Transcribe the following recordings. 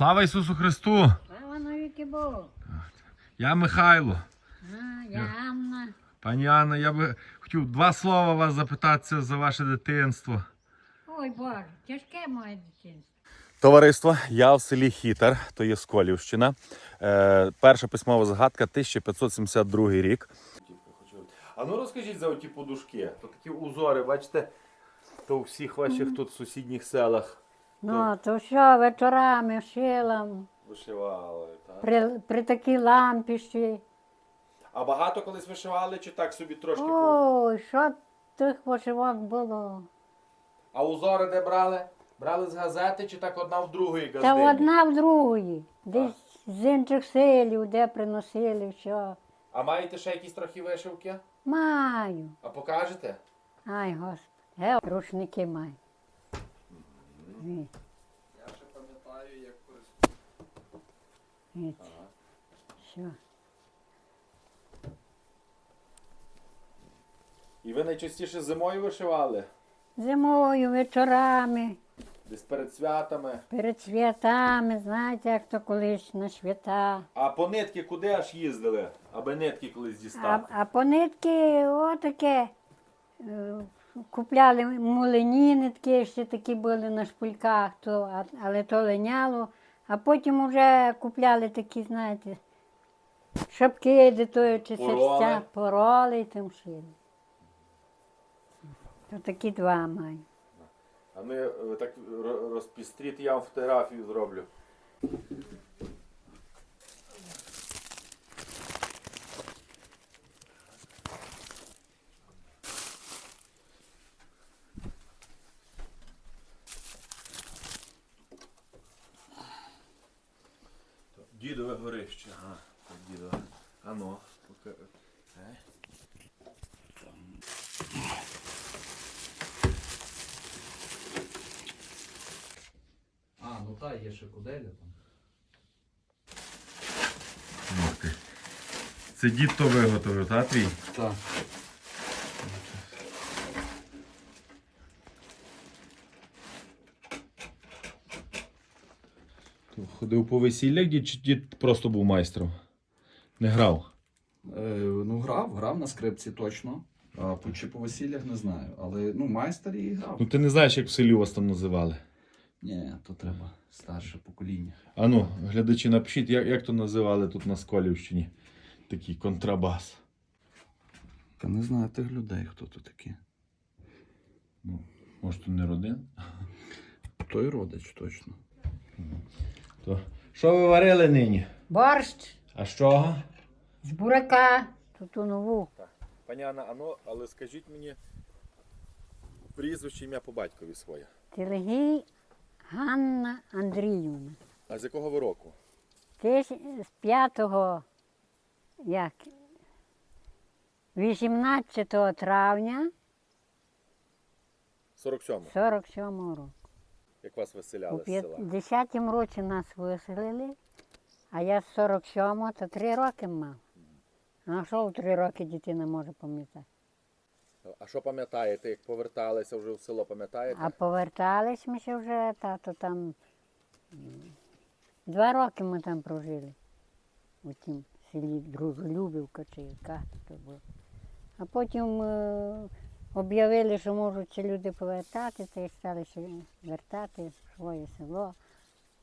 Слава Ісусу Христу! Слава навіки Богу. Я Михайло. А, я Анна. Пані Анна, я би хотів два слова вас запитатися за ваше дитинство. Ой Боже, тяжке моє дитинство. Товариство, я в селі Хітар, то є Сколівщина. Е, перша письмова згадка 1572 рік. А ну розкажіть за оті подушки. То такі узори, бачите, то у всіх ваших тут сусідніх селах Ну, то що, вечорами шила вишивали. Так? при, при такій лампіші. А багато колись вишивали чи так собі трошки? Ой, що тих вишивок було. А узори де брали? Брали з газети чи так одна в другої газети? Та одна в другої. Десь з інших селів, де приносили, що. А маєте ще якісь трохи вишивки? Маю. А покажете? Ай, господи. Ге, рушники маю. Ні. Я ще пам'ятаю, як Ні. Що? І ви найчастіше зимою вишивали? Зимою, вечорами, Десь перед святами. перед святами, знаєте, як то колись на свята. А по нитки куди аж їздили, аби нитки колись А, дістати? а по нитки отаке. е, Купляли мулині нитки, ще такі були на шпульках, то, але то линяло. А потім вже купляли такі, знаєте, шапки, де то чи серця, пороли і тим шили. То такі два маю. А ми е, так ро- розпістріть, я вам фотографію зроблю. Дідове горище. Ага, так, дідове. Ано, поки. Е. А, ну так, є ще куделя там. Це дід то виготовив, та твій? Так. Ходив по весіллях, дід чи дід просто був майстром? Не грав. Е, ну, грав, грав на скрипці точно. А по, чи по весіллях не знаю. Але ну, майстер і грав. Ну ти не знаєш, як в селі вас там називали. Ні, то треба старше покоління. А ну, глядачі, напишіть, як, як то називали тут на Сколівщині. Такий контрабас. Та не знаю тих людей, хто то такі. Ну, може, то не родин? Той родич точно. То що ви варили нині? Борщ А з чого? з бурака, тут у нову. Пані Анна, а ну, але скажіть мені прізвище ім'я по батькові своє. Телегій Ганна Андріївна. А з якого ви року? Ти з 5 як, 18 травня 47-го. 47 року. Як вас виселяли з села? 50 році нас виселили, а я з 47-го то 3 роки мав. А що в 3 роки дитина може пам'ятати? А що пам'ятаєте, як поверталися вже в село, пам'ятаєте? А повертались ми ще вже, тато там. Два роки ми там прожили. У тім селі Дружелюбівка чи яка то було. А потім е, об'явили, що можуть ці люди повертати, та й стали вертати в своє село.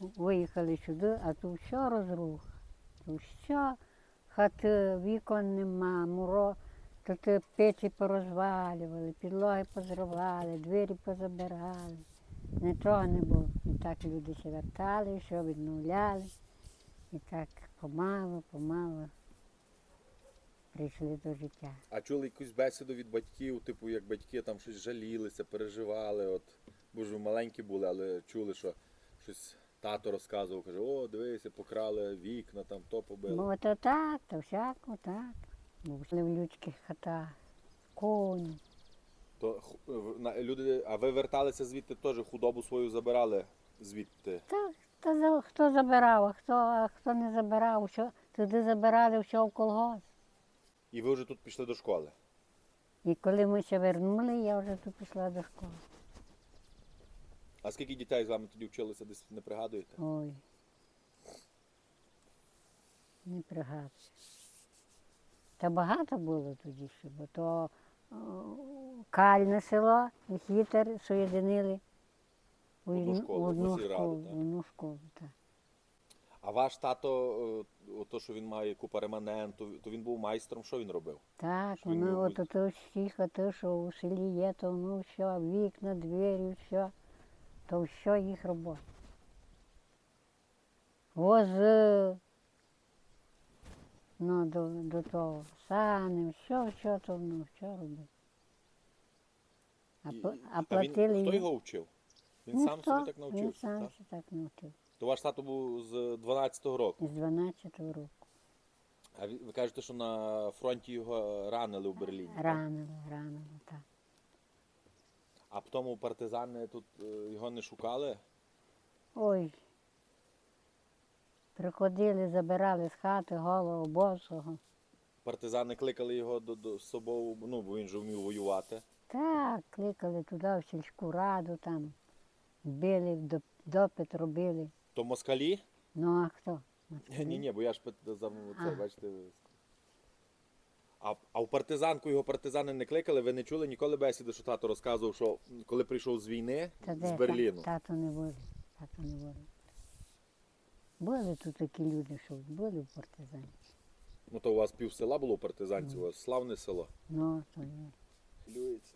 Виїхали сюди, а тут все розрух. Тут все, хати, вікон нема, муро, тут е, печі порозвалювали, підлоги позривали, двері позабирали. Нічого не було. І так люди ще вертали, все відновляли. І так помалу, помалу прийшли до життя. А чули якусь бесіду від батьків, типу, як батьки там щось жалілися, переживали. От, бо ж ви маленькі були, але чули, що щось тато розказував, каже, о, дивися, покрали вікна, там то побили. Бо то так, то всяко так. Були в людських хатах, коні. То ху- в- на- люди, а ви верталися звідти теж худобу свою забирали звідти. Та, та за- хто забирав, а хто, а хто не забирав, що, туди забирали все в колгосп. І ви вже тут пішли до школи. І коли ми ще вернули, я вже тут пішла до школи. А скільки дітей з вами тоді вчилися, десь не пригадуєте? Ой. Не пригадую. Та багато було тоді ще, бо то о, кальне село і хітер соєдинили у Одну школу, в одну школу, так. А ваш тато, е, ото, що він має купа реманенту, то він був майстром, що він робив? Так, Що він робить? от ото всі хати, що у селі є, то ну все, вікна, двері, все, то все їх робота. Вози, ну, до, до того, сани, все, все, то ну, все робив. А, а він, платили хто його вчив? Він Ну, сам хто? собі так Він навчився, сам так? так навчив. То ваш тато був з 12-го року. З 12 року. А ви, ви кажете, що на фронті його ранили в Берліні. так? Ранили, ранили, так. А потім партизани тут е, його не шукали. Ой. Приходили, забирали з хати голого босого. Партизани кликали його до, до з собою, ну, бо він же вмів воювати. Так, кликали туди в сільську раду, там били, доп- допит робили. То москалі? Ну а хто? Ні, ні, бо я ж за це, А. бачите. А, а в партизанку його партизани не кликали, ви не чули ніколи бесіди, що тато розказував, що коли прийшов з війни Та де з та- Берліну. Тато не були, тато не були. Були тут такі люди, що були в партизані. Ну то у вас пів села було у партизанців, у вас славне село. Ну, то ні. Хвилюється.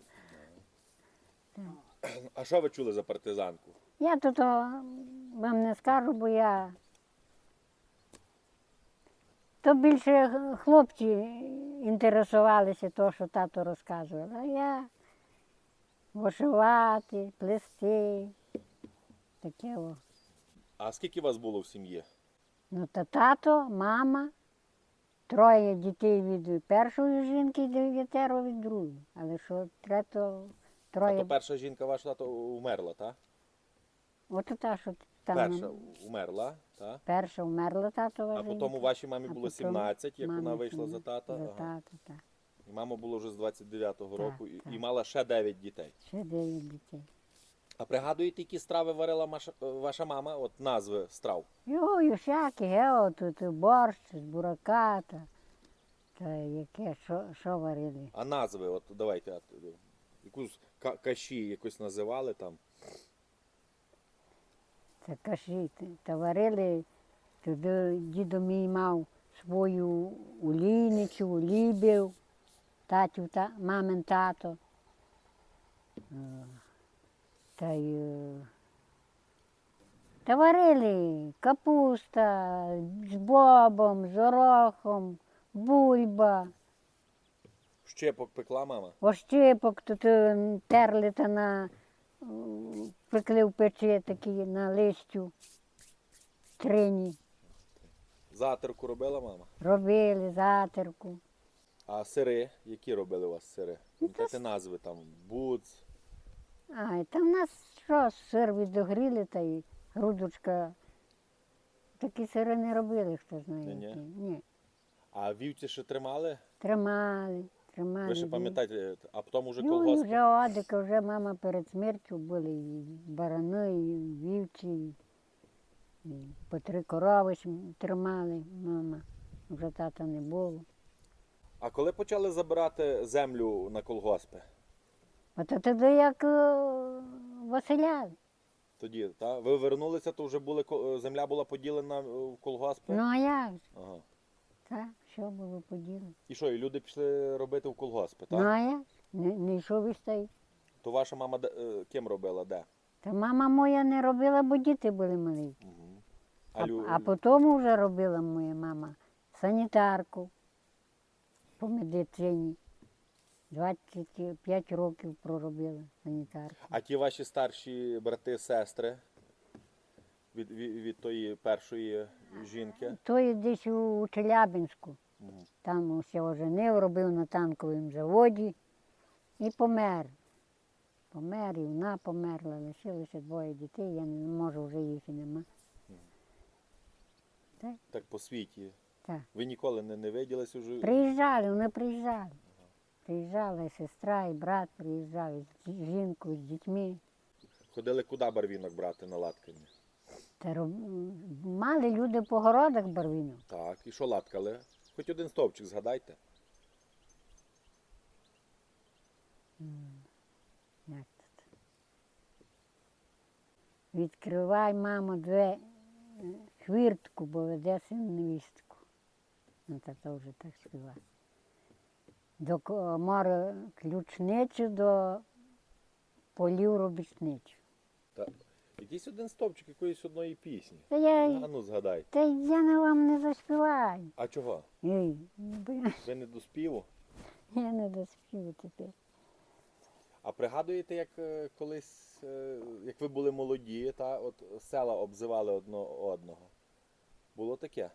А що ви чули за партизанку? Я тут вам не скажу, бо я. То більше хлопці інтересувалися того, що тато розказував. А я вишивати, плести. Таке о. А скільки вас було в сім'ї? Ну, та тато, мама, троє дітей від першої жінки і дев'ятеро від другої. Але що трето, А троє. то перша жінка ваша тато умерла, так? От та, що там Перша умерла, так? перша вмерла татова А жінка. потім вашій мамі А було потім 17, як вона вийшла за 17, тата. За Ага. тата, так. І мама було вже з 29-го Так, року і, так. і мала ще 9 дітей. Ще дев'ять дітей. А пригадуєте, які страви варила маша- е, ваша мама? От назви страв. Йой, всякі, гео, тут і борщ з бурака, та, та яке, що, що варили. А назви, от давайте, е, якусь ка- каші якось називали там. Це каші, та- варили, туди дідо мій мав свою улійницю, улібів, татів, та, мамин тато. Е, Та й е, та варили капуста з бобом, з горохом, бульба. Щепок пекла мама. Ощипок тут е, терли та на пекли в печі такі на листю трині. Затирку робила мама. Робили затирку. А сири, які робили у вас сири? Ну, та назви там? Буц. А, там в нас що, сир відогріли та й грудочка. Такі сири не робили, хто знає. Ні-ні. Ні. А вівці ще? Тримали, тримали. Ви ще пам'ятаєте, а потім уже Ну, і колгосп. вже одика, вже мама перед смертю були і барани, і вівці, і, і по три корови ж тримали мама. Вже тата не було. А коли почали забирати землю на колгоспи? От тоді як е, Василя. Тоді, та? Ви вернулися, то вже були, ко- е, земля була поділена е, в колгоспи? Ну а як? же? Ага. Так, що було поділено. І що, і люди пішли робити в колгоспи, так? Як? Не, не йшов і стає. То ваша мама де, е, ким робила, де? Та мама моя не робила, бо діти були малі. Угу. А, лю- а потім вже робила моя мама санітарку по медицині. 25 років проробила санітарку. а ті ваші старші брати, сестри від, від, від тої першої жінки? То є десь у Челябинську. Мгм. Там усе оженив, робив на танковому заводі і помер. Помер, і вона померла, лишилося двоє дітей, я не можу, вже їх і нема. Так по світі. Так. Ви ніколи не, не виділися вже? Приїжджали, вони приїжджали. Приїжджала і сестра, і брат приїжджав, і з жінкою, з дітьми. Ходили куди барвінок брати на латкання? Та роб... мали люди по городах барвінок. Так, і що латкали? Хоч один стовпчик згадайте. Як тут? Відкривай, мамо, две е, хвіртку, бо веде син невістку. Ну, та то вже так співає. До ко- море ключницю, до полів робітничу. Та, якийсь один стовпчик якоїсь одної пісні. Та я, А ну згадай. та я не вам не заспіваю. А чого? Ей, бо Ви не до співу? я не доспію тепер. А пригадуєте, як е, колись, е, як ви були молоді, та от села обзивали одно одного? Було таке?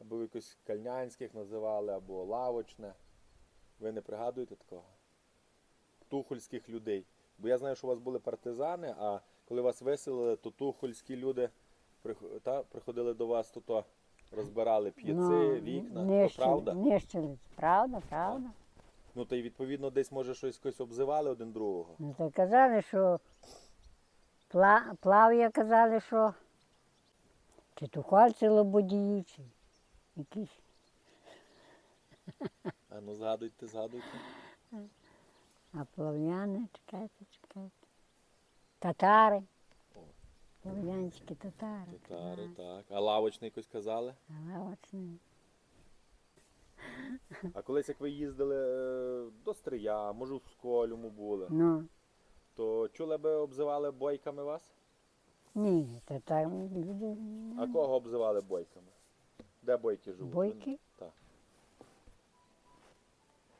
Або якось кальнянських називали, або лавочне. Ви не пригадуєте такого? Тухольських людей. Бо я знаю, що у вас були партизани, а коли вас виселили, то тухольські люди та, приходили до вас, то, то розбирали п'єци, вікна. То правда? Нищили. Правда, правда. Ну то й відповідно десь може щось якось обзивали один другого. Ну, то казали, що пла, плав'я казали, що чи тухольці лободії, чи якісь. А ну згадуйте, згадуйте. А плав'яни, чекайте, чекайте. Татари. О. Татари. Татари, так. А лавочний якось казали. Очні. А колись як ви їздили е, до Стрия, може в Сколюму були, Ну, то чули би обзивали бойками вас? ні, то там люди. А кого обзивали бойками? Де бойки живуть? Бойки? Так.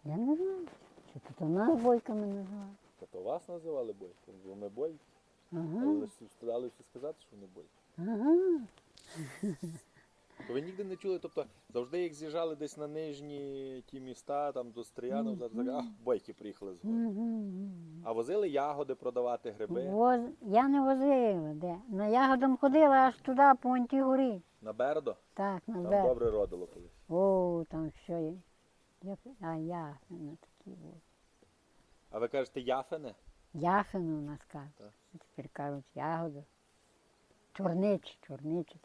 Я не знаю. Чи то нас бойками називали. Та то вас називали бойками, бо ми бойки. Ага. Але всі сказати, що вони бойки. Ага. То ви ніде не чули, тобто завжди як з'їжджали десь на нижні ті міста, там до Стрия, ну, так, а, бойки приїхали з гори. А возили ягоди продавати, гриби Воз... Я не возила, де. На ягодам ходила аж туди, по Онтій горі. на Бердо. Так, на Там берег. добре родило колись. О, там що є. Як... А я такі були. А ви кажете яфене? Яхину у нас кажуть. Так. Тепер кажуть ягоду. Чорничі, чорничі.